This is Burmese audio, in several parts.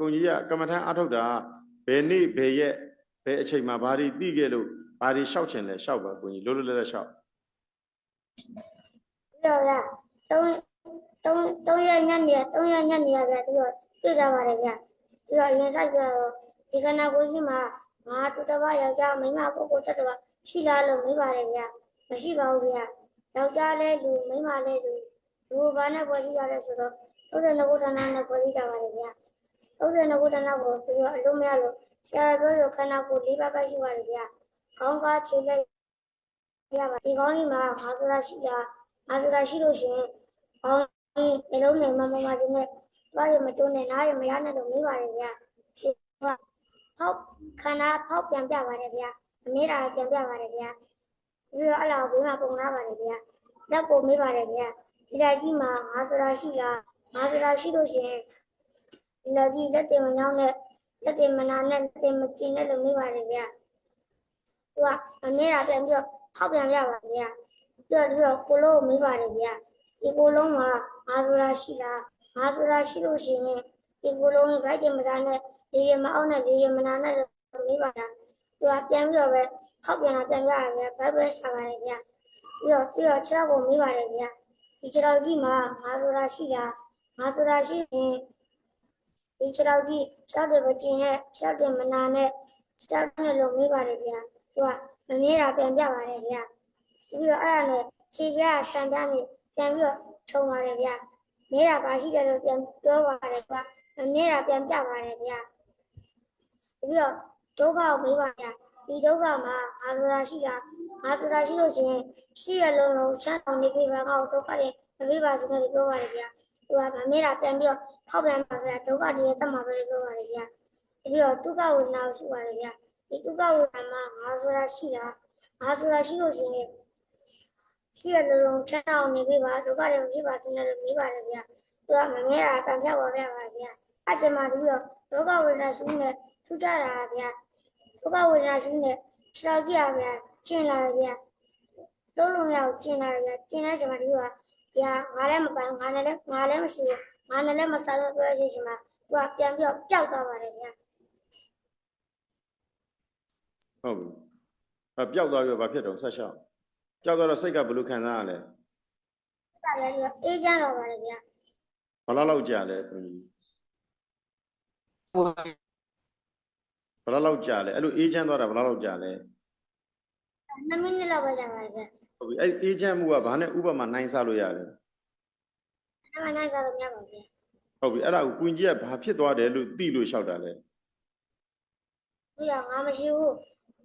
ကိုကြီးကကမ္မထမ်းအထုတ်တာဘယ်နေ့ဘယ်ရက်ဘယ်အချိန်မှာဘာတွေသိခဲ့လို့ဘာတွေရှောက်ချင်လဲရှောက်ပါကိုကြီးလို့လို့လည်းရှောက်ပြီးတော့ဗျသုံးသုံးသုံးရညနေသုံးရညနေရဗျပြီးတော့တွေ့ကြပါတယ်ဗျပြီးတော့အရင်ဆိုင်ကြတော့ဒီကနာကိုကြီးမှာငါတူတပယောက်ျားမိန်းမပုဂ္ဂိုလ်တက်တော့ရှိလားလို့မေးပါတယ်ဗျမရှိပါဘူးဗျယောက်ျားလည်းလူမိန်းမလည်းလူလူဘာနဲ့ပေါ်စီရတယ်ဆိုတော့32ခုဌာနနဲ့ပေါ်စီကြပါတယ်ဗျ 32ခုဌာနကိုပြီးတော့အလုံးမရလို့ဆရာပြောလို့ခန္ဓာကိုယ်လေးပါးပဲရှိပါတယ်ဗျခေါင်းကားခြေလက်ရပါဒီကောင်းကြီးမှာငါဆိုတာရှိလားငါဆိုတာရှိလို့ရှိရင်ဘောင်းဒီလုံးနဲ့မမမချင်းနဲ့သွားရမကျုံးနဲ့နားရမရနဲ့လို့မေးပါတယ်ဗျာဒီကဖောက်ခန္ဓာဖောက်ပြန်ပြပါတယ်ဗျာအမေရာပြန်ပြပါတယ်ဗျာပြီးတော့အဲ့လာကိုဘုရားပုံနာပါတယ်ဗျာလက်ကိုမေးပါတယ်ဗျာဒီလိုက်ကြီးမှာငါဆိုတာရှိလားငါဆိုတာရှိလို့ရှိရင် ဒီလိုက်ကြီးလက်တင်မနှောင်းနဲ့လက်တင်မနာနဲ့လက်တင်မကျင်နဲ့လို့မေးပါတယ်ဗျာသူကအမေရာပြန်ပြီးတော့ဖောက်ပြန်ပြပါဗျာပြီးတော့ကိုလုံးမေးပါတယ်ဗျာဒီကိုလုံးမှာငါဆိုတာရှိလားငါဆိုတာရှိလို့ရှိရင်ဒီကိုလုံးရဲ့ဘိုက်တင်မစားနဲ့ဒီရမအောင်နဲ့ဒီရမနာနဲ့မေးပါလားသူကပြန်ပြီးတော့ပဲခောက်ပြန်လာပြန်ပြရတယ်ဗျာဘိုက်ပဲစားပါတယ်ဗျာပြီးတော့ပြီးတော့ခြေထောက်ကိုမေးပါတယ်ဗျာဒီခြေထောက်ကြီးမှာငါဆိုတာရှိလားငါဆိုတာရှိရင် ဒီခြေထောက်ကြီးခြေထောက်တွေမကျင်နဲ့ခြေထောက်တွေမနာနဲ့ခြေထောက်နဲ့လို့မေးပါတယ်ဗျာသူကမမြဲတာပြန်ပြပါတယ်ဗျာပြီးတော့အဲ့ဒါနဲ့ခြေပြားဆန်ပြားနေပြန်ပြီးတော့ထုံပါတယ်ဗျာမဲတာပါရှိတယ်လို့ပြန်ပြောပါတယ်ကွာမမဲတာပြန်ပြပါတယ်ဗျာပြီးတော့ဒုက္ခကိုမေးပါဗျာဒီဒုက္ခမှာငါဆိုတာရှိတာငါဆိုတာရှိလို့ရှိရင်ရှိရလုံးလုံးချမ်းအောင်နေပြီပါငါ့ကိုဒုက္ခတွေမမေးပါစနဲ့ပြောပါတယ်ဗျာ သူကမမဲတာပြန်ပြီးတော့ဖောက်ပြန်ပါဗျာဒုက္ခတွေရဲ့တက်မှာပဲပြောပါတယ်ဗျာပြီးတော့ဒုက္ခဝေဒနာကိုရှိပါတယ်ဗျာဒီဒုက္ခဝေဒနာမှာငါဆိုတာရှိတာငါဆိုတာရှိလို့ရှိရင်ရှိရလုံးလုံးချမ်းအောင်နေပြီပါဒုက္ခတွေမဖြစ်ပါစေနဲ့လို့ပြီးပါတယ်ဗျာသူကမငဲတာကံပြပါဗျာပါဗျာအကျမပြီးတော့ဒုက္ခဝေဒနာရှိနေထူကြတာဗျာဒုက္ခဝေဒနာရှိနေခြေထောက်ကြည့်ရဗျာကျင်လာတယ်ဗျာလုံးလုံးရောက်ကျင်လာတယ်ဗျာကျင်တဲ့ချိန်မှာဒီက ဗျာငါလည်းမပန်းငါလည်းငါလည်းမရှိဘူးငါလည်းမစားလို့ပြောရချိန်မှာသူကပြန်ပြီးတော့ပျောက်သွားပါတယ်ဗျာဟုတ်ပြီအပျောက်သွားပြီးတော့ဘာဖြစ်တော့ဆက်ရှောက်ပျောက်သွားတော့စိတ်ကဘယ်လိုခံစားရလဲဒါလည်းပြီးတော့အေးချမ်းတော့ပါတယ်ဗျာဘယ်လောက်လောက်ကြာလဲကိုကြီးဘယ်လောက်လောက်ကြာလဲအဲ့လိုအေးချမ်းသွားတာဘယ်လောက်လောက်ကြာလဲ2မိနစ်လောက်ပဲကြာပါတယ်ဗျာ ဟုတ်ပြီအဲ့အေးချမ်းမှုကဘာနဲ့ဥပမာနိုင်စားလို့ရလဲအဲ့ဒါနိုင်စားလို့မရပါဘူးဗျာဟုတ်ပြီအဲ့ဒါကိုကွင်ကြီးကဘာဖြစ်သွားတယ်လို့သိလို့လျှောက်တာလဲပြီးတော့ငါမရှိဘူး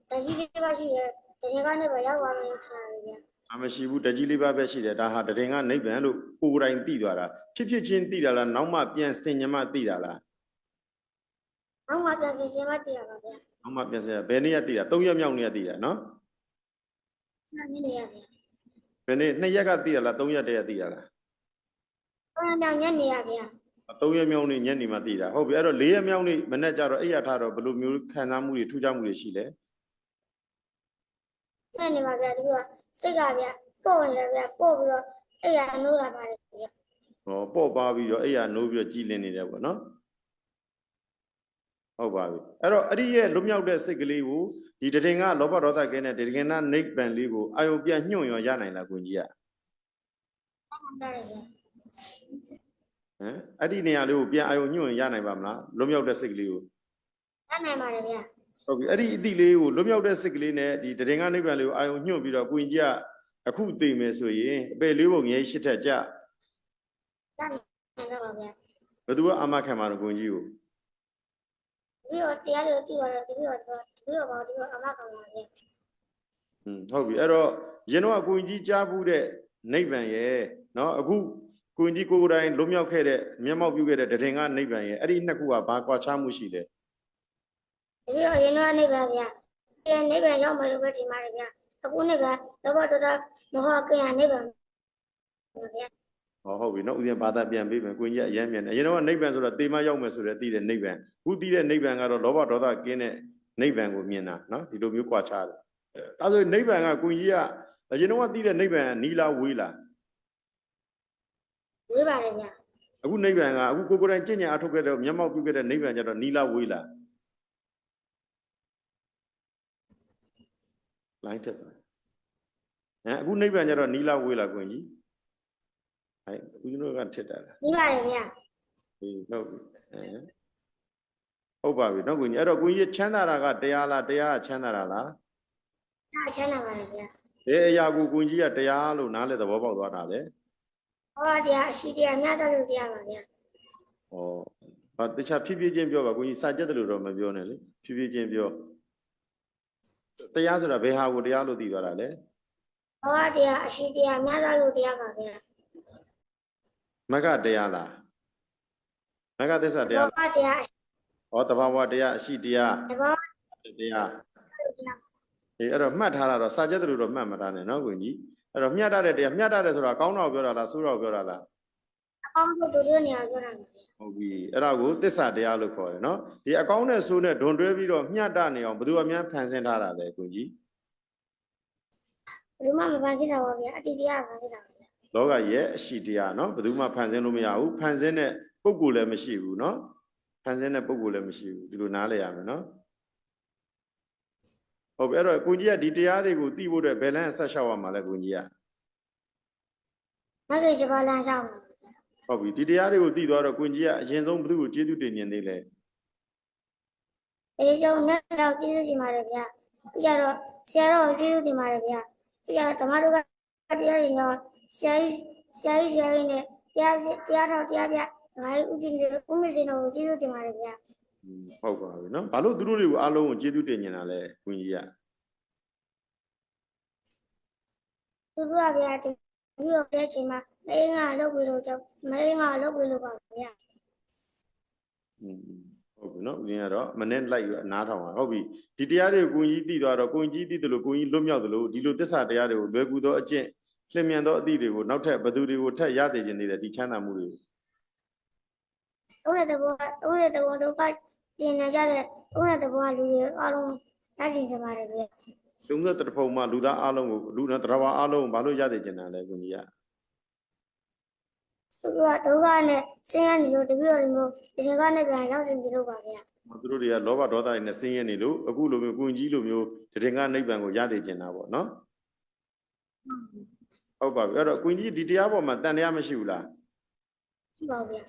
တရှိလေးပါရှိတယ်တရင်ကနေပဲရောက်သွားမယ်ဆိုတာလေဗျာအမရှိဘူးတကြီးလေးပါပဲရှိတယ်ဒါဟာတရင်ကနိဗ္ဗာန်လို့ကိုယ်တိုင်သိသွားတာဖြစ်ဖြစ်ချင်းသိတာလားနောက်မှပြန်ဆင်ញမသိတာလားနောက်မှပြန်စီခြင်းမတည်ရပါဗျာနောက်မှပြန်ဆင်ဘယ်နေ့ကသိတာ၃ရက်မြောက်နေ့ကသိတာနော် နာနေနေရဗျာဘယ်နေ့နှစ်ရက်ကသိတာလား၃ရက်တည်းကသိတာလားဘယ်နှောင်ညနေရဗျာ၃ရက်မြောက်နေ့ညနေမှသိတာဟုတ်ပြီအဲ့တော့၄ရက်မြောက်နေ့မနေ့ကျတော့အဲ့ရထားတော့ဘယ်လိုမျိုးခံစားမှုတွေထူးခြားမှုတွေရှိလဲညနေပါဗျာဒီကစိတ်ကဗျာပို့ဝင်တယ်ဗျာပို့ပြီးတော့အဲ့ရနိုးလာပါတယ်ဗျာဟောပေါ့ပါပြီးတော့အဲ့ရနိုးပြီးတော့ကြည်လင်နေတယ်ပေါ့နော် ဟုတ်ပါပြီအဲ့တော့အဲ့ဒီရဲ့လွတ်မြောက်တဲ့စိတ်ကလေးကိုဒီတရင်ကလောဘဒေါသကဲတဲ့တရင်ကနိဗ္ဗာန်လေးကိုအာယုံပြန်ညွှန်ရောရနိုင်လားကိုကြီးကဟုတ်တယ်ဗျာဟမ်အဲ့ဒီနေရာလေးကိုပြန်အာယုံညွှန်ရနိုင်ပါမလားလွတ်မြောက်တဲ့စိတ်ကလေးကိုရနိုင်ပါတယ်ဗျာဟုတ်ပြီအဲ့ဒီအတိလေးကိုလွတ်မြောက်တဲ့စိတ်ကလေးနဲ့ဒီတရင်ကနိဗ္ဗာန်လေးကိုအာယုံညွှန်ပြီးတော့ကိုကြီးကအခုသိမယ်ဆိုရင်အပေလေးပုံငယ်ရှစ်ထက်ကြရနိုင်တော့ပါဗျာဘယ်သူကအာမခံမှာတော့ကိုကြီးကို ပြီးတော့တရားတွေတည်သွားတော့ပြီးတော့ပြီးတော့ပါပြီးတော့အမကောင်ပါဗျာ อืมဟုတ်ပြီအဲ့တော့ရင်တော့ကိုကြီးကြားဘူးတဲ့နိဗ္ဗာန်ရဲ့เนาะအခုကိုကြီးကိုယ်တိုင်လွတ်မြောက်ခဲ့တဲ့မျက်မှောက်ပြုခဲ့တဲ့တရင်ကနိဗ္ဗာန်ရဲ့အဲ့ဒီနှစ်ခုကဘာကွာခြားမှုရှိလဲ ပြီးတော့ရင်းတော့နေပါဗျာဒီနေပါရောက်မှလို့ပဲဒီမှာဗျာအခုနေကလောဘဒေါသမဟကရနေပါဗျာ ဟောဟုတ်ပြီနော်ဥစဉ်ဘာသာပြန်ပြီးမယ်ကိုင်းကြီးအရမ်းမြန်တယ်အရင်တော့နိဗ္ဗာန်ဆိုတော့တေမရောက်မယ်ဆိုတော့သိတဲ့နိဗ္ဗာန်ခုသိတဲ့နိဗ္ဗာန်ကတော့လောဘဒေါသကင်းတဲ့နိဗ္ဗာန်ကိုမြင်တာနော်ဒီလိုမျိုးကြွားချတယ်ဒါဆိုနိဗ္ဗာန်ကကိုင်းကြီးကအရင်တော့သိတဲ့နိဗ္ဗာန်နီလာဝေးလာဝေးပါရဲ့ဗျအခုနိဗ္ဗာန်ကအခုကိုကိုယ်တိုင်ကြင်ညာအထုတ်ခဲ့တဲ့မျက်မှောက်ပြုခဲ့တဲ့နိဗ္ဗာန်ကျတော့နီလာဝေးလာလိုင်းတက်ဟမ်အခုနိဗ္ဗာန်ကျတော့နီလာဝေးလာကိုင်းကြီး အဲဦးဇင်းတို့ကထစ်တာလားကြီးပါတယ်ဗျာဟေးဟုတ်ပြီအဲဟုတ်ပါပြီနော်ကိုကြီးအဲ့တော့ကိုကြီးချမ်းသာတာကတရားလားတရားကချမ်းသာတာလားအားချမ်းသာပါတယ်ဗျာဘယ်အရာကိုကိုကြီးကတရားလို့နားလဲသဘောပေါက်သွားတာလဲဟောတရားအရှိတရားမြတ်တော်လို့တရားပါဗျာဩဟာတခြားဖြည်းဖြည်းချင်းပြောပါကိုကြီးစာကြက်တယ်လို့တော့မပြောနဲ့လေဖြည်းဖြည်းချင်းပြောတရားဆိုတာဘယ်ဟာကိုတရားလို့သိသွားတာလဲဟောတရားအရှိတရားမြတ်တော်လို့တရားပါဗျာ မကတရားလားမကသစ္စာတရားဟောတရားအရှိဩတဘာဝတရားအရှိတရားတဘောတရားလို့တရားအေးအဲ့တော့မှတ်ထားတာတော့စာကြက်တယ်လို့တော့မှတ်မထားနဲ့နော်ကိုကြီးအဲ့တော့မျှတတဲ့တရားမျှတတယ်ဆိုတာကောင်းတော့ပြောတာလားဆိုးတော့ပြောတာလားအကောင်းဆုံးတို့တို့နေရာပြောတာပါဗျာဟုတ်ပြီအဲ့ဒါကိုသစ္စာတရားလို့ခေါ်တယ်နော်ဒီအကောင်းနဲ့ဆိုးနဲ့ဒွန်တွဲပြီးတော့မျှတနေအောင်ဘယ်သူအများဖန်ဆင်းထားတာလဲကိုကြီးဘယ်သူမှမပန်းစတာပါဗျာအတိတရားပန်းစတာပါဗျာ လောကရဲ့အရှိတရားနော်ဘယ်သူမှဖန်ဆင်းလို့မရဘူးဖန်ဆင်းတဲ့ပုဂ္ဂိုလ်လည်းမရှိဘူးနော်ဖန်ဆင်းတဲ့ပုဂ္ဂိုလ်လည်းမရှိဘူးဒီလိုနားလည်ရမယ်နော်ဟုတ်ပြီအဲ့တော့ကိုကြီးကဒီတရားတွေကိုသိဖို့အတွက်ဘယ်လမ်းဆက်လျှောက်ရမှာလဲကိုကြီးကမဂ္ဂင်7ပါးလမ်းဆောင်ပါဗျာဟုတ်ပြီဒီတရားတွေကိုသိသွားတော့ကိုကြီးကအရင်ဆုံးဘယ်သူကိုကျေးဇူးတင်နေသေးလဲအဲဒီကြောင့်မြတ်တော်ကျေးဇူးတင်ပါတယ်ဗျာပြီးကြတော့ဆရာတော်ကျေးဇူးတင်ပါတယ်ဗျာပြီးကြတော့ဓမ္မတို့ကတရားရင်တော့ ဆရာကြီးဆရာကြီးဆရာကြီးနဲ့တရားတရားတော်တရားပြငါတို့ဥပဒေဥမစင်တော်ကိုကျေးဇူးတင်ပါတယ်ဗျာဟုတ်ပါပြီနော်ဘာလို့သူတို့တွေကိုအားလုံးကိုကျေးဇူးတင်နေတာလဲခွန်ကြီးကသူတို့ကဗျာဒီလိုရဲ့ချိန်မှာမင်းကလုပ်ပြီးတော့ကြောင့်မင်းကလုပ်ပြီးလို့ပါဗျာဟုတ်ပြီနော်ဦးဇင်းကတော့မနေ့လိုက်အနားထောင်ပါဟုတ်ပြီဒီတရားတွေကိုကိုကြီးသိသွားတော့ကိုကြီးသိတယ်လို့ကိုကြီးလွတ်မြောက်တယ်လို့ဒီလိုသစ္စာတရားတွေကိုလွယ်ကူသောအကျင့် လျင်မြန်သောအသည့်တွေကိုနောက်ထပ်ဘသူတွေကိုထပ်ရသေးခြင်းနေတယ်ဒီချမ်းသာမှုတွေကိုသုံးတဲ့ဘောသုံးတဲ့ဘောတို့ကပြင်နေကြတဲ့သုံးတဲ့ဘောလူတွေအားလုံးလက်ချင်ကြပါတယ်ဗျာသုံးသက်တဖုံမှလူသားအလုံးကိုလူတော်တော်ဘာအလုံးကိုဘာလို့ရသေးခြင်းလဲကိုကြီးကသူကဒုက္ခနဲ့ဆင်းရဲနေလို့တပြည့်တော်မျိုးဒီကနေ့ပြန်ရောက်စင်ကြလို့ပါဗျာသူတို့တွေကလောဘဒေါသတွေနဲ့ဆင်းရဲနေလို့အခုလိုမျိုးကိုကြီးလိုမျိုးတည်ငါနိဗ္ဗာန်ကိုရသေးခြင်းတာပေါ့နော် ဟုတ်ပါပြီအဲ့တော့ကိုကြီးဒီတရားပေါ်မှာတန်တရားမရှိဘူးလားရှိပါဗျာ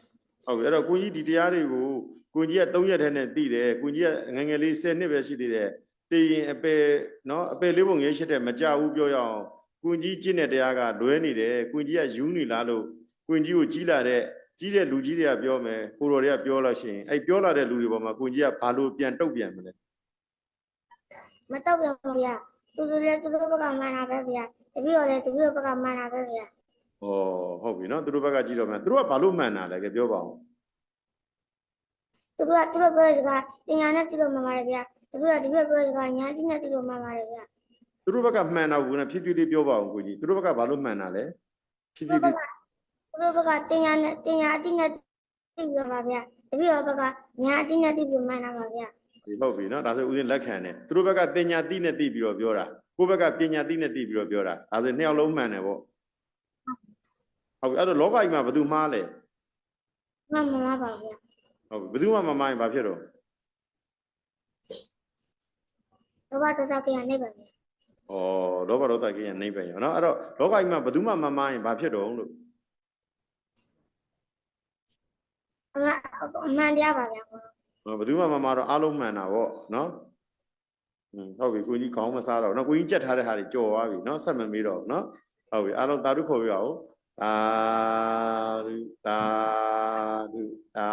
ဟုတ်ပြီအဲ့တော့ကိုကြီးဒီတရားတွေကိုကိုကြီးက3ရက်ထဲနဲ့တည်တယ်ကိုကြီးကငယ်ငယ်လေး10နှစ်ပဲရှိသေးတယ်တည်ရင်အပယ်နော်အပယ်လေးပုံငယ်ရှိတဲ့မကြဘူးပြောရအောင်ကိုကြီးကျင့်တဲ့တရားကလွဲနေတယ်ကိုကြီးကယူနေလားလို့ကိုကြီးကိုကြီးလာတဲ့ကြီးတဲ့လူကြီးတွေကပြောမယ်ကိုတော်တွေကပြောလို့ရှိရင်အဲ့ပြောလာတဲ့လူတွေပေါ်မှာကိုကြီးကဘာလို့ပြန်တုတ်ပြန်မလဲမတော့ပြန်ပါဗျာ သူတို့လည်းသူတို့ဘက်ကမှန်တာပဲဗျာတပြည့်တော်လည်းတပြည့်ဘက်ကမှန်တာပဲဗျာဩဟုတ်ပြီနော်သူတို့ဘက်ကကြည့်တော့မှသူတို့ကဘာလို့မှန်တာလဲကဲပြောပါဦးသူတို့ကသူတို့ပြောစကားပညာနဲ့သူတို့မှန်ပါတယ်ဗျာတပြည့်တော်တပြည့်ပြောစကားညာတိနဲ့သူတို့မှန်ပါတယ်ဗျာသူတို့ဘက်ကမှန်တာကိုလည်းဖြည်းဖြည်းလေးပြောပါဦးကိုကြီးသူတို့ဘက်ကဘာလို့မှန်တာလဲဖြည်းဖြသူည်းတို့ဘလေးက်ကသူတို့ဘက်ကတင်ညာနဲ့တင်ညာအတိနဲ့သိပြပါဗျာတပြည့်တော်ဘက်ကညာအတိနဲ့သိပြမှန်တာပါဗျာဒီ ဟုတ်ပြီနော်ဒါဆိုဦးဇင်းလက်ခံတယ်သူတို့ဘက်ကတင်ညာတိနဲ့တိပြီးတော့ပြောတာကိုယ့်ဘက်ကပညာတိနဲ့တိပြီးတော့ပြောတာဒါဆိုနှစ်ယောက်လုံးမှန်တယ်ပေါ့ဟုတ်ပြီအဲ့တော့လောကကြီးမှာဘယ်သူမှားလဲမှန်မှန်ပါဗျာဟုတ်ပြီဘယ်သူမှမမှားရင်ဘာဖြစ်တော့လောဘဒေါသပြနေပါဗျာဩလောဘဒေါသကိယနိဗ္ဗာန်ရောနော်အဲ့တော့လောကကြီးမှာဘယ်သူမှမမှားရင်ဘာဖြစ်တော့လို့အမှန်အမှန်တရားပါဗျာကိုဟော ဘယ်သူမှမမှားတော့အားလုံးမှန်တာပေါ့နော်อืมဟုတ်ပြီကိုကြီးခေါင်းမစားတော့ဘူးနော်ကိုကြီးကြက်ထားတဲ့ဟာတွေကြော်သွားပြီနော်ဆက်မမေးတော့ဘူးနော်ဟုတ်ပြီအားလုံးသာဓုခေါ်ပြပါဦးသာဓုသာဓုသာ